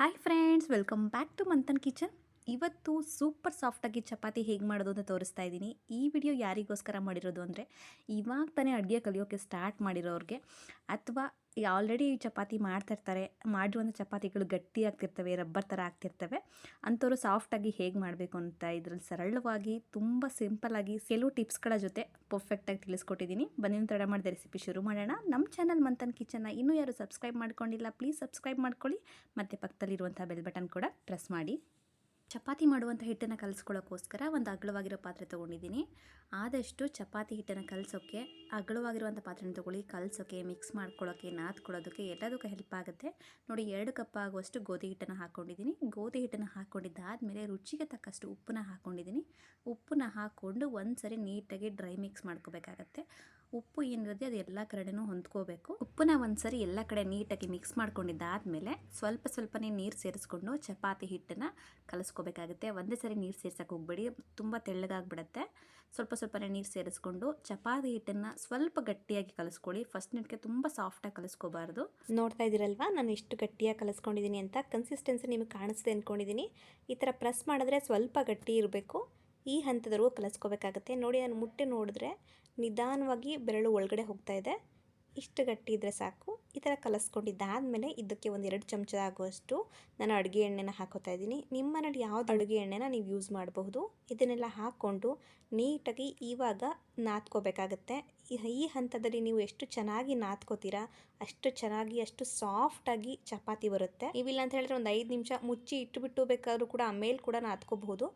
hi friends welcome back to Manthan kitchen ಇವತ್ತು super ಸಾಫ್ಟಾಗಿ ಚಪಾತಿ ಹೇಗೆ ಮಾಡೋದು ಅಂತ ತೋರಿಸ್ತಾ ಇದ್ದೀನಿ. ಈ ವಿಡಿಯೋ ಯಾರಿಗೋಸ್ಕರ ಮಾಡಿರೋದು ಅಂದರೆ ಇವಾಗ ತಾನೇ ಅಡುಗೆ ಕಲಿಯೋಕ್ಕೆ ಸ್ಟಾರ್ಟ್ ಮಾಡಿರೋರಿಗೆ ಅಥವಾ ಆಲ್ರೆಡಿ ಚಪಾತಿ ಮಾಡ್ತಿರ್ತಾರೆ ಮಾಡಿರುವಂಥ ಚಪಾತಿಗಳು ಗಟ್ಟಿ ಆಗ್ತಿರ್ತವೆ, ರಬ್ಬರ್ ಥರ ಆಗ್ತಿರ್ತವೆ, ಅಂಥವ್ರು ಸಾಫ್ಟಾಗಿ ಹೇಗೆ ಮಾಡಬೇಕು ಅಂತ ಇದ್ರಲ್ಲಿ ಸರಳವಾಗಿ ತುಂಬ ಸಿಂಪಲಾಗಿ ಕೆಲವು ಟಿಪ್ಸ್ಗಳ ಜೊತೆ ಪರ್ಫೆಕ್ಟಾಗಿ ತಿಳಿಸ್ಕೊಟ್ಟಿದ್ದೀನಿ. ಬನ್ನಿ ತಡ ಮಾಡಿದ ರೆಸಿಪಿ ಶುರು ಮಾಡೋಣ. ನಮ್ಮ ಚಾನಲ್ ಮಂತನ್ ಕಿಚನ್ನ ಇನ್ನೂ ಯಾರು ಸಬ್ಸ್ಕ್ರೈಬ್ ಮಾಡ್ಕೊಂಡಿಲ್ಲ ಪ್ಲೀಸ್ ಸಬ್ಸ್ಕ್ರೈಬ್ ಮಾಡ್ಕೊಳ್ಳಿ. ಮತ್ತು ಪಕ್ಕದಲ್ಲಿರುವಂಥ ಬೆಲ್ ಬಟನ್ ಕೂಡ ಪ್ರೆಸ್ ಮಾಡಿ. ಚಪಾತಿ ಮಾಡುವಂಥ ಹಿಟ್ಟನ್ನು ಕಲಿಸ್ಕೊಳ್ಳೋಕ್ಕೋಸ್ಕರ ಒಂದು ಅಗಲವಾಗಿರೋ ಪಾತ್ರೆ ತೊಗೊಂಡಿದ್ದೀನಿ. ಆದಷ್ಟು ಚಪಾತಿ ಹಿಟ್ಟನ್ನು ಕಲಸೋಕ್ಕೆ, ಅಗಲವಾಗಿರುವಂಥ ಪಾತ್ರೆನ ತೊಗೊಳ್ಳಿ, ಕಲಸೋಕ್ಕೆ ಮಿಕ್ಸ್ ಮಾಡ್ಕೊಳ್ಳೋಕ್ಕೆ, ನಾದ್ಕೊಳ್ಳೋದಕ್ಕೆ ಎಲ್ಲದಕ್ಕೂ ಹೆಲ್ಪ್ ಆಗುತ್ತೆ. ನೋಡಿ, ಎರಡು ಕಪ್ ಆಗುವಷ್ಟು ಗೋಧಿ ಹಿಟ್ಟನ್ನು ಹಾಕ್ಕೊಂಡಿದ್ದೀನಿ. ಗೋಧಿ ಹಿಟ್ಟನ್ನು ಹಾಕ್ಕೊಂಡಿದ್ದಾದಮೇಲೆ ರುಚಿಗೆ ತಕ್ಕಷ್ಟು ಉಪ್ಪನ್ನ ಹಾಕ್ಕೊಂಡಿದ್ದೀನಿ. ಉಪ್ಪನ್ನ ಹಾಕ್ಕೊಂಡು ಒಂದು ಸರಿ ನೀಟಾಗಿ ಡ್ರೈ ಮಿಕ್ಸ್ ಮಾಡ್ಕೋಬೇಕಾಗತ್ತೆ. ಉಪ್ಪು ಏನಿರುತ್ತೆ ಅದು ಎಲ್ಲ ಕಡೆನೂ ಹೊಂದ್ಕೋಬೇಕು. ಉಪ್ಪನ್ನ ಒಂದ್ಸರಿ ಎಲ್ಲ ಕಡೆ ನೀಟಾಗಿ ಮಿಕ್ಸ್ ಮಾಡ್ಕೊಂಡಿದ್ದಾದ್ಮೇಲೆ ಸ್ವಲ್ಪ ಸ್ವಲ್ಪನೇ ನೀರು ಸೇರಿಸ್ಕೊಂಡು ಚಪಾತಿ ಹಿಟ್ಟನ್ನು ಕಲಿಸ್ಕೋಬೇಕಾಗುತ್ತೆ. ಒಂದೇ ಸರಿ ನೀರು ಸೇರ್ಸಕ್ಕೆ ಹೋಗ್ಬೇಡಿ, ತುಂಬ ತೆಳ್ಳಗಾಗ್ಬಿಡುತ್ತೆ. ಸ್ವಲ್ಪ ಸ್ವಲ್ಪನೇ ನೀರು ಸೇರಿಸ್ಕೊಂಡು ಚಪಾತಿ ಹಿಟ್ಟನ್ನು ಸ್ವಲ್ಪ ಗಟ್ಟಿಯಾಗಿ ಕಲಿಸ್ಕೊಳ್ಳಿ. ಫಸ್ಟ್ ನಿಟ್ಗೆ ತುಂಬ ಸಾಫ್ಟಾಗಿ ಕಲಿಸ್ಕೋಬಾರ್ದು. ನೋಡ್ತಾ ಇದ್ದೀರಲ್ವಾ? ನಾನು ಎಷ್ಟು ಗಟ್ಟಿಯಾಗಿ ಕಲಿಸ್ಕೊಂಡಿದ್ದೀನಿ ಅಂತ ಕನ್ಸಿಸ್ಟೆನ್ಸಿ ನಿಮಗೆ ಕಾಣಿಸ್ದೆ ಅಂದ್ಕೊಂಡಿದ್ದೀನಿ ಈ ಥರ ಪ್ರೆಸ್ ಮಾಡಿದ್ರೆ ಸ್ವಲ್ಪ ಗಟ್ಟಿ ಇರಬೇಕು. ಈ ಹಂತದವರೆಗೂ ಕಲಿಸ್ಕೋಬೇಕಾಗುತ್ತೆ. ನೋಡಿ, ನಾನು ಮುಟ್ಟೆ ನೋಡಿದ್ರೆ ನಿಧಾನವಾಗಿ ಬೆರಳು ಒಳಗಡೆ ಹೋಗ್ತಾ ಇದೆ. ಇಷ್ಟು ಗಟ್ಟಿ ಇದ್ದರೆ ಸಾಕು. ಈ ಥರ ಕಲಸ್ಕೊಂಡಿದ್ದಾದಮೇಲೆ ಇದಕ್ಕೆ ಒಂದು ಎರಡು ಚಮಚ ಆಗುವಷ್ಟು ನಾನು ಅಡುಗೆ ಎಣ್ಣೆನ ಹಾಕೋತಾ ಇದ್ದೀನಿ. ನಿಮ್ಮ ಮನೇಲಿ ಯಾವ್ದು ಅಡುಗೆ ಎಣ್ಣೆನ ನೀವು ಯೂಸ್ ಮಾಡಬಹುದು? ಇದನ್ನೆಲ್ಲ ಹಾಕ್ಕೊಂಡು ನೀಟಾಗಿ ಇವಾಗ ನಾದ್ಕೋಬೇಕಾಗತ್ತೆ ಈ ಹಂತದಲ್ಲಿ ನೀವು ಎಷ್ಟು ಚೆನ್ನಾಗಿ ನಾದ್ಕೋತೀರಾ ಅಷ್ಟು ಚೆನ್ನಾಗಿ, ಅಷ್ಟು ಸಾಫ್ಟಾಗಿ ಚಪಾತಿ ಬರುತ್ತೆ. ಇವಿಲ್ಲ ಅಂತ ಹೇಳಿದ್ರೆ ಒಂದು ಐದು ನಿಮಿಷ ಮುಚ್ಚಿ ಇಟ್ಟುಬಿಟ್ಟು ಬೇಕಾದರೂ ಕೂಡ ಆಮೇಲೆ ಕೂಡ ನಾದ್ಕೋಬಹುದು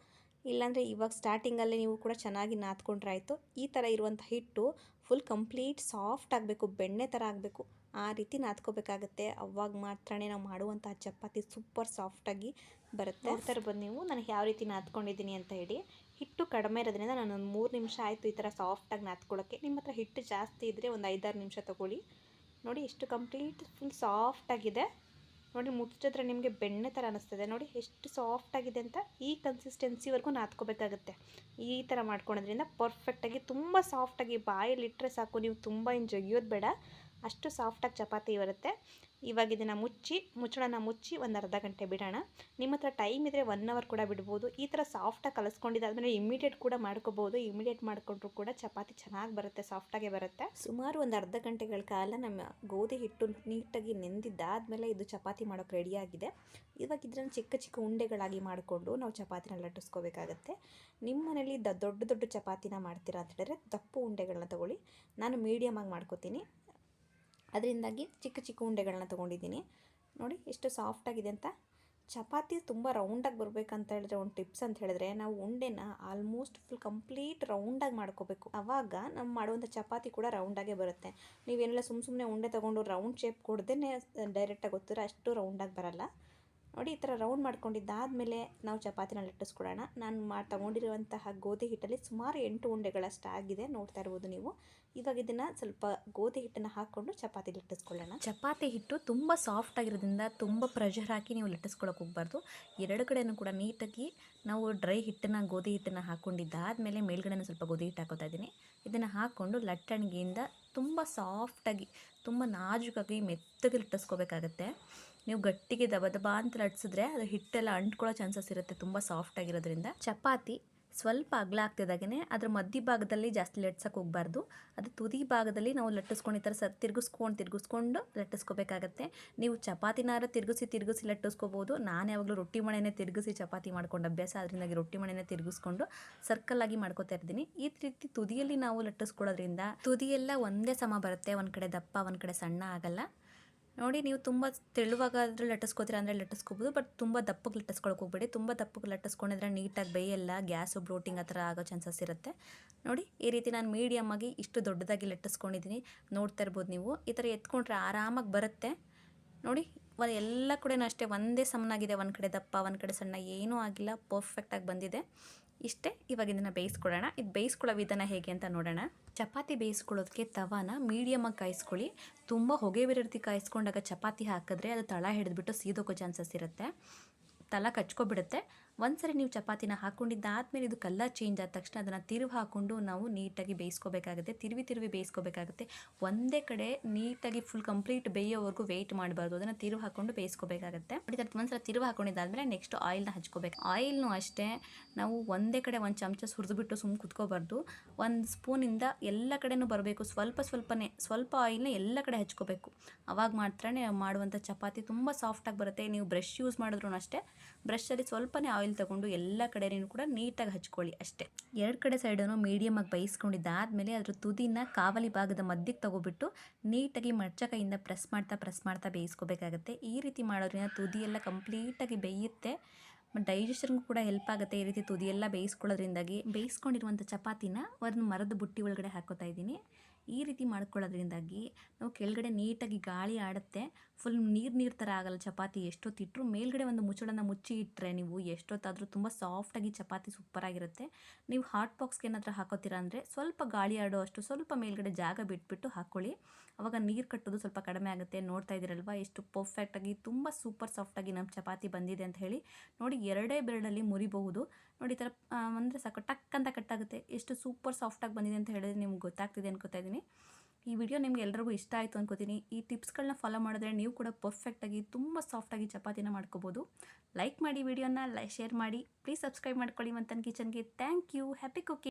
ಇಲ್ಲಾಂದರೆ ಇವಾಗ ಸ್ಟಾರ್ಟಿಂಗಲ್ಲೇ ನೀವು ಕೂಡ ಚೆನ್ನಾಗಿ ನಾದ್ಕೊಂಡ್ರೆ ಆಯಿತು. ಈ ಥರ ಇರುವಂಥ ಹಿಟ್ಟು ಫುಲ್ ಕಂಪ್ಲೀಟ್ ಸಾಫ್ಟ್ ಆಗಬೇಕು, ಬೆಣ್ಣೆ ಥರ ಆಗಬೇಕು. ಆ ರೀತಿ ನಾದ್ಕೋಬೇಕಾಗತ್ತೆ. ಅವಾಗ ಮಾತ್ರನೇ ನಾವು ಮಾಡುವಂತಹ ಚಪಾತಿ ಸೂಪರ್ ಸಾಫ್ಟಾಗಿ ಬರುತ್ತೆ. ಆ ಥರ ಬಂದು ನೀವು. ನಾನು ಯಾವ ರೀತಿ ನಾದ್ಕೊಂಡಿದ್ದೀನಿ ಅಂತ ಹೇಳಿ. ಹಿಟ್ಟು ಕಡಿಮೆ ಇರೋದ್ರಿಂದ ನಾನು ಒಂದು ಮೂರು ನಿಮಿಷ ಆಯಿತು ಈ ಥರ ಸಾಫ್ಟಾಗಿ ನಾದ್ಕೊಳ್ಳೋಕ್ಕೆ ನಿಮ್ಮ ಹತ್ರ ಹಿಟ್ಟು ಜಾಸ್ತಿ ಇದ್ದರೆ ಒಂದು ಐದಾರು ನಿಮಿಷ ತೊಗೊಳ್ಳಿ. ನೋಡಿ, ಎಷ್ಟು ಕಂಪ್ಲೀಟ್ ಫುಲ್ ಸಾಫ್ಟಾಗಿದೆ ನೋಡಿ ಮುಚ್ಚಿದ್ರೆ ನಿಮಗೆ ಬೆಣ್ಣೆ ಥರ ಅನ್ನಿಸ್ತದೆ ನೋಡಿ, ಎಷ್ಟು ಸಾಫ್ಟಾಗಿದೆ ಅಂತ ಈ ಕನ್ಸಿಸ್ಟೆನ್ಸಿವರೆಗೂ ನಾದ್ಕೋಬೇಕಾಗುತ್ತೆ ಈ ಥರ ಮಾಡ್ಕೊಳೋದ್ರಿಂದ ಪರ್ಫೆಕ್ಟಾಗಿ ತುಂಬ ಸಾಫ್ಟಾಗಿ ಬಾಯಲ್ಲಿ ಇಟ್ಟರೆ ಸಾಕು. ನೀವು ತುಂಬ ಏನು ಜಗಿಯೋದು ಬೇಡ. ಅಷ್ಟು ಸಾಫ್ಟಾಗಿ ಚಪಾತಿ ಬರುತ್ತೆ. ಇವಾಗ ಇದನ್ನು ಮುಚ್ಚಿ, ಮುಚ್ಚಳನ ಮುಚ್ಚಿ ಒಂದು ಅರ್ಧ ಗಂಟೆ ಬಿಡೋಣ. ನಿಮ್ಮ ಹತ್ರ ಟೈಮ್ ಇದ್ದರೆ ಒನ್ ಅವರ್ ಕೂಡ ಬಿಡ್ಬೋದು. ಈ ಥರ ಸಾಫ್ಟಾಗಿ ಕಲಿಸ್ಕೊಂಡಿದ್ದಾದ್ಮೇಲೆ ಇಮಿಡಿಯೇಟ್ ಕೂಡ ಮಾಡ್ಕೋಬೋದು. ಇಮಿಡಿಯೇಟ್ ಮಾಡಿಕೊಂಡ್ರು ಕೂಡ ಚಪಾತಿ ಚೆನ್ನಾಗಿ ಬರುತ್ತೆ ಸಾಫ್ಟಾಗೆ ಬರುತ್ತೆ. ಸುಮಾರು ಒಂದು ಅರ್ಧ ಗಂಟೆಗಳ ಕಾಲ ನಮ್ಮ ಗೋಧಿ ಹಿಟ್ಟು ನೀಟಾಗಿ ನೆಂದಿದ್ದಾದಮೇಲೆ ಇದು ಚಪಾತಿ ಮಾಡೋಕ್ಕೆ ರೆಡಿಯಾಗಿದೆ ಇವಾಗ ಇದನ್ನು ಚಿಕ್ಕ ಚಿಕ್ಕ ಉಂಡೆಗಳಾಗಿ ಮಾಡಿಕೊಂಡು ನಾವು ಚಪಾತಿನ ಲಟ್ಟಿಸ್ಕೋಬೇಕಾಗತ್ತೆ. ನಿಮ್ಮ ಮನೇಲಿ ದ ದೊಡ್ಡ ದೊಡ್ಡ ಚಪಾತಿನ ಮಾಡ್ತೀರಾ ಅಂತ ಹೇಳಿದ್ರೆ ದಪ್ಪು ಉಂಡೆಗಳನ್ನ ತಗೊಳ್ಳಿ. ನಾನು ಮೀಡಿಯಮಾಗಿ ಮಾಡ್ಕೋತೀನಿ. ಅದರಿಂದಾಗಿ ಚಿಕ್ಕ ಚಿಕ್ಕ ಉಂಡೆಗಳನ್ನ ತೊಗೊಂಡಿದ್ದೀನಿ. ನೋಡಿ ಎಷ್ಟು ಸಾಫ್ಟಾಗಿದೆ ಅಂತ. ಚಪಾತಿ ತುಂಬ ರೌಂಡಾಗಿ ಬರಬೇಕಂತ ಹೇಳಿದ್ರೆ ಒಂದು ಟಿಪ್ಸ್ ಅಂತ ಹೇಳಿದ್ರೆ ನಾವು ಉಂಡೆನ ಆಲ್ಮೋಸ್ಟ್ ಫುಲ್ ಕಂಪ್ಲೀಟ್ ರೌಂಡಾಗಿ ಮಾಡ್ಕೋಬೇಕು. ಆವಾಗ ನಾವು ಮಾಡುವಂಥ ಚಪಾತಿ ಕೂಡ ರೌಂಡಾಗೇ ಬರುತ್ತೆ. ನೀವೇನೆಲ್ಲ ಸುಮ್ಮ ಸುಮ್ಮನೆ ಉಂಡೆ ತೊಗೊಂಡು ರೌಂಡ್ ಶೇಪ್ ಕೊಡ್ದೇ ಡೈರೆಕ್ಟಾಗಿ ಗೊತ್ತಿರೋ ಅಷ್ಟು ರೌಂಡಾಗಿ ಬರಲ್ಲ. ನೋಡಿ, ಈ ಥರ ರೌಂಡ್ ಮಾಡ್ಕೊಂಡಿದ್ದಾದಮೇಲೆ ನಾವು ಚಪಾತಿನ ಲಟ್ಟಿಸ್ಕೊಡೋಣ ನಾನು ಮಾ, ತಗೊಂಡಿರುವಂತಹ ಗೋಧಿ ಹಿಟ್ಟಲ್ಲಿ ಸುಮಾರು ಎಂಟು ಉಂಡೆಗಳಷ್ಟು ಆಗಿದೆ. ನೋಡ್ತಾ ಇರ್ಬೋದು ನೀವು. ಇವಾಗ ಇದನ್ನು ಸ್ವಲ್ಪ ಗೋಧಿ ಹಿಟ್ಟನ್ನು ಹಾಕ್ಕೊಂಡು ಚಪಾತಿ ಲಟ್ಟಿಸ್ಕೊಳ್ಳೋಣ ಚಪಾತಿ ಹಿಟ್ಟು ತುಂಬ ಸಾಫ್ಟ್ ಆಗಿರೋದ್ರಿಂದ ತುಂಬ ಪ್ರೆಷರ್ ಹಾಕಿ ನೀವು ಲಟ್ಟಿಸ್ಕೊಳಕ್ಕೆ ಹೋಗ್ಬಾರ್ದು. ಎರಡು ಕಡೆಯೂ ಕೂಡ ನೀಟಾಗಿ ನಾವು ಡ್ರೈ ಹಿಟ್ಟನ್ನು, ಗೋಧಿ ಹಿಟ್ಟನ್ನು ಹಾಕ್ಕೊಂಡಿದ್ದಾದಮೇಲೆ ಮೇಲ್ಗಡೆನೂ ಸ್ವಲ್ಪ ಗೋಧಿ ಹಿಟ್ಟು ಹಾಕೋತಾ ಇದ್ದೀನಿ. ಇದನ್ನು ಹಾಕ್ಕೊಂಡು ಲಟ್ಟಣಿಗೆಯಿಂದ ತುಂಬ ಸಾಫ್ಟಾಗಿ ತುಂಬ ನಾಜುಕಾಗಿ, ಮೆತ್ತಗೆ ಲಟ್ಟಿಸ್ಕೋಬೇಕಾಗತ್ತೆ ನೀವು ಗಟ್ಟಿಗೆ ದಬ ದಬ ಅಂತ ಲಟ್ಸಿದ್ರೆ ಅದು ಹಿಟ್ಟೆಲ್ಲ ಅಂಟ್ಕೊಳ್ಳೋ ಚಾನ್ಸಸ್ ಇರುತ್ತೆ, ತುಂಬ ಸಾಫ್ಟ್ ಆಗಿರೋದ್ರಿಂದ. ಚಪಾತಿ ಸ್ವಲ್ಪ ಅಗಲ ಆಗ್ತಿದ್ದಾಗೇ ಅದ್ರ ಮಧ್ಯ ಭಾಗದಲ್ಲಿ ಜಾಸ್ತಿ ಲಟ್ಸಕ್ಕೆ ಹೋಗ್ಬಾರ್ದು. ಅದು ತುದಿ ಭಾಗದಲ್ಲಿ ನಾವು ಲಟ್ಟಿಸ್ಕೊಂಡು ಈ ಥರ ಸ ತಿರ್ಗಿಸ್ಕೊಂಡು ತಿರ್ಗಿಸ್ಕೊಂಡು ಲಟ್ಟಿಸ್ಕೋಬೇಕಾಗತ್ತೆ. ನೀವು ಚಪಾತಿನಾರ ತಿರುಗಿಸಿ ತಿರುಗಿಸಿ ಲಟ್ಟಿಸ್ಕೋಬೋದು. ನಾನು ಯಾವಾಗಲೂ ರೊಟ್ಟಿ ಮಣೆನೇ ತಿರುಗಿಸಿ ಚಪಾತಿ ಮಾಡ್ಕೊಂಡು ಅಭ್ಯಾಸ ಅದರಿಂದಾಗಿ ರೊಟ್ಟಿ ಮಣೆನೇ ತಿರುಗಿಸ್ಕೊಂಡು ಸರ್ಕಲ್ ಆಗಿ ಮಾಡ್ಕೋತಾ ಇರ್ತೀನಿ. ಈ ರೀತಿ ತುದಿಯಲ್ಲಿ ನಾವು ಲಟ್ಟಿಸ್ಕೊಳ್ಳೋದ್ರಿಂದ ತುದಿಯೆಲ್ಲ ಒಂದೇ ಸಮ ಬರುತ್ತೆ, ಒಂದು ಕಡೆ ದಪ್ಪ, ಒಂದು ಕಡೆ ಸಣ್ಣ ಆಗಲ್ಲ. ನೋಡಿ, ನೀವು ತುಂಬ ತೆಳುವಾಗಾದರೆ ಲಟ್ಟಿಸ್ಕೋತೀರ ಅಂದರೆ ಲಟ್ಟಿಸ್ಕೋಬೋದು ಬಟ್ ತುಂಬ ದಪ್ಪಗೆ ಲಟ್ಟಿಸ್ಕೊಳಕ್ಕೆ ಹೋಗ್ಬೇಡಿ. ತುಂಬ ದಪ್ಪಗೆ ಲಟ್ಟಿಸ್ಕೊಂಡಿದ್ರೆ ನೀಟಾಗಿ ಬೇಯಲ್ಲ, ಗ್ಯಾಸು ಬ್ಲೋಟಿಂಗ್ ಆ ಥರ ಆಗೋ ಚಾನ್ಸಸ್ ಇರುತ್ತೆ. ನೋಡಿ, ಈ ರೀತಿ ನಾನು ಮೀಡಿಯಮ್ ಆಗಿ ಇಷ್ಟು ದೊಡ್ಡದಾಗಿ ಲಟ್ಟಿಸ್ಕೊಂಡಿದ್ದೀನಿ. ನೋಡ್ತಾ ಇರ್ಬೋದು ನೀವು. ಈ ಥರ ಎತ್ಕೊಂಡ್ರೆ ಆರಾಮಾಗಿ ಬರುತ್ತೆ. ನೋಡಿ ಎಲ್ಲ ಕಡೆನೂ ಅಷ್ಟೇ ಒಂದೇ ಸಮನಾಗಿದೆ. ಒಂದು ಕಡೆ ದಪ್ಪ, ಒಂದು ಕಡೆ ಸಣ್ಣ, ಏನೂ ಆಗಿಲ್ಲ. ಪರ್ಫೆಕ್ಟಾಗಿ ಬಂದಿದೆ. ಇಷ್ಟೇ ಇವಾಗ ಇದನ್ನು ಬೇಯಿಸ್ಕೊಳ್ಳೋಣ. ಇದು ಬೇಯಿಸ್ಕೊಳ್ಳೋ ವಿಧಾನ ಹೇಗೆ ಅಂತ ನೋಡೋಣ. ಚಪಾತಿ ಬೇಯಿಸ್ಕೊಳ್ಳೋದಕ್ಕೆ ತವಾನ ಮೀಡಿಯಮಾಗಿ ಕಾಯಿಸ್ಕೊಳ್ಳಿ. ತುಂಬ ಹೊಗೆ ಬೇರೆ ಕಾಯಿಸ್ಕೊಂಡಾಗ ಚಪಾತಿ ಹಾಕಿದ್ರೆ ಅದು ತಳ ಹಿಡಿದ್ಬಿಟ್ಟು ಸೀದೋಕೋ ಚಾನ್ಸಸ್ ಇರುತ್ತೆ. ತಲ ಕಚ್ಕೊಬಿಡುತ್ತೆ. ಒಂದ್ಸರಿ ನೀವು ಚಪಾತಿನ ಹಾಕ್ಕೊಂಡಿದ್ದಾದ್ಮೇಲೆ ಇದು ಕಲ್ಲರ್ ಚೇಂಜ್ ಆದ ತಕ್ಷಣ ಅದನ್ನು ತಿರುವು ಹಾಕೊಂಡು ನಾವು ನೀಟಾಗಿ ಬೇಯಿಸ್ಕೋಬೇಕಾಗುತ್ತೆ. ತಿರುವಿ ತಿರುವಿ ಬೇಯಿಸ್ಕೋಬೇಕಾಗುತ್ತೆ. ಒಂದೇ ಕಡೆ ನೀಟಾಗಿ ಫುಲ್ ಕಂಪ್ಲೀಟ್ ಬೇಯೋವರೆಗೂ ವೆಯ್ಟ್ ಮಾಡಬಾರ್ದು. ಅದನ್ನು ತಿರುವು ಹಾಕೊಂಡು ಬೇಯಿಸ್ಕೋಬೇಕಾಗುತ್ತೆ. ಒಂದ್ಸಲ ತಿರುವು ಹಾಕೊಂಡಿದ್ದಾದ್ಮೇಲೆ ನೆಕ್ಸ್ಟ್ ಆಯಿಲ್ನ ಹಚ್ಕೋಬೇಕು. ಆಯಿಲ್ನು ಅಷ್ಟೇ, ನಾವು ಒಂದೇ ಕಡೆ ಒಂದು ಚಮಚ ಸುರಿದುಬಿಟ್ಟು ಸುಮ್ಮನೆ ಕುತ್ಕೋಬಾರ್ದು. ಒಂದು ಸ್ಪೂನಿಂದ ಎಲ್ಲ ಕಡೆನೂ ಬರಬೇಕು. ಸ್ವಲ್ಪ ಸ್ವಲ್ಪನೇ, ಸ್ವಲ್ಪ ಆಯಿಲ್ನ ಎಲ್ಲ ಕಡೆ ಹಚ್ಕೋಬೇಕು. ಅವಾಗ ಮಾತ್ರನೇ ಮಾಡುವಂಥ ಚಪಾತಿ ತುಂಬ ಸಾಫ್ಟಾಗಿ ಬರುತ್ತೆ. ನೀವು ಬ್ರಷ್ ಯೂಸ್ ಮಾಡಿದ್ರು ಅಷ್ಟೇ. ಬ್ರಷಲ್ಲಿ ಸ್ವಲ್ಪನೇ ಆಯಿಲ್ ತಗೊಂಡು ಎಲ್ಲ ಕಡೆನೂ ಕೂಡ ನೀಟಾಗಿ ಹಚ್ಕೊಳ್ಳಿ ಅಷ್ಟೇ. ಎರಡು ಕಡೆ ಸೈಡನ್ನು ಮೀಡಿಯಮಾಗಿ ಬೇಯಿಸ್ಕೊಂಡಿದ್ದಾದಮೇಲೆ ಅದ್ರ ತುದಿನ ಕಾವಲಿ ಭಾಗದ ಮಧ್ಯಕ್ಕೆ ತಗೊಬಿಟ್ಟು ನೀಟಾಗಿ ಮಡ್ಚಕೈಯಿಂದ ಪ್ರೆಸ್ ಮಾಡ್ತಾ ಪ್ರೆಸ್ ಮಾಡ್ತಾ ಬೇಯಿಸ್ಕೋಬೇಕಾಗತ್ತೆ. ಈ ರೀತಿ ಮಾಡೋದ್ರಿಂದ ತುದಿ ಎಲ್ಲ ಕಂಪ್ಲೀಟಾಗಿ ಬೇಯುತ್ತೆ. ಡೈಜೆಷನ್ಗೂ ಕೂಡ ಹೆಲ್ಪ್ ಆಗುತ್ತೆ ಈ ರೀತಿ ತುದಿಯೆಲ್ಲ ಬೇಯಿಸ್ಕೊಳ್ಳೋದ್ರಿಂದಾಗಿ. ಬೇಯಿಸ್ಕೊಂಡಿರುವಂಥ ಚಪಾತಿನ ಒಂದು ಮರದ ಬುಟ್ಟಿ ಒಳಗಡೆ ಹಾಕೋತಾ ಇದ್ದೀನಿ. ಈ ರೀತಿ ಮಾಡ್ಕೊಳ್ಳೋದ್ರಿಂದಾಗಿ ನಾವು ಕೆಳಗಡೆ ನೀಟಾಗಿ ಗಾಳಿ ಆಡುತ್ತೆ. ಫುಲ್ ನೀರು ನೀರು ಥರ ಆಗಲ್ಲ ಚಪಾತಿ. ಎಷ್ಟೊತ್ತಿಟ್ಟರು ಮೇಲ್ಗಡೆ ಒಂದು ಮುಚ್ಚಳನ ಮುಚ್ಚಿ ಇಟ್ಟರೆ ನೀವು ಎಷ್ಟೊತ್ತಾದರೂ ತುಂಬ ಸಾಫ್ಟಾಗಿ ಚಪಾತಿ ಸೂಪರಾಗಿರುತ್ತೆ ನೀವು ಹಾಟ್ ಬಾಕ್ಸ್ಗೆ ಏನಾದರೂ ಹಾಕೋತೀರಾ ಅಂದರೆ ಸ್ವಲ್ಪ ಗಾಳಿ ಆಡೋ ಅಷ್ಟು ಸ್ವಲ್ಪ ಮೇಲ್ಗಡೆ ಜಾಗ ಬಿಟ್ಬಿಟ್ಟು ಹಾಕ್ಕೊಳ್ಳಿ ಅವಾಗ ನೀರು ಕಟ್ಟೋದು ಸ್ವಲ್ಪ ಕಡಿಮೆ ಆಗುತ್ತೆ. ನೋಡ್ತಾ ಇದ್ದೀರಲ್ವ? ಎಷ್ಟು ಪರ್ಫೆಕ್ಟಾಗಿ ತುಂಬ ಸೂಪರ್ ಸಾಫ್ಟಾಗಿ ನಮ್ಮ ಚಪಾತಿ ಬಂದಿದೆ ಅಂತ ಹೇಳಿ ನೋಡಿ ಎರಡೇ ಬೆರಡಲ್ಲಿ ಮುರಿಬಹುದು. ನೋಡಿ, ಈ ಥರ ಅಂದರೆ ಸಾಕು. ಟಕ್ ಅಂತ ಕಟ್ಟಾಗುತ್ತೆ ಎಷ್ಟು ಸೂಪರ್ ಸಾಫ್ಟಾಗಿ ಬಂದಿದೆ ಅಂತ ಹೇಳಿದ್ರೆ ನಿಮ್ಗೆ ಗೊತ್ತಾಗ್ತಿದೆ ಅನ್ಕೋತಾ ಇದ್ದೀನಿ. ಈ ವಿಡಿಯೋ ನಿಮ್ಗೆ ಎಲ್ರಿಗೂ ಇಷ್ಟ ಆಯಿತು ಅನ್ಕೋತೀನಿ. ಈ ಟಿಪ್ಸ್ಗಳನ್ನ ಫಾಲೋ ಮಾಡಿದ್ರೆ ನೀವು ಕೂಡ ಪರ್ಫೆಕ್ಟಾಗಿ ತುಂಬ ಸಾಫ್ಟಾಗಿ ಚಪಾತಿನ ಮಾಡ್ಕೋಬೋದು. ಲೈಕ್ ಮಾಡಿ ವಿಡಿಯೋನ, ಲೈ, ಶೇರ್ ಮಾಡಿ. ಪ್ಲೀಸ್ ಸಬ್ಸ್ಕ್ರೈಬ್ ಮಾಡ್ಕೊಳ್ಳಿ Manthan ಕಿಚನ್ಗೆ. Thank you. Happy cooking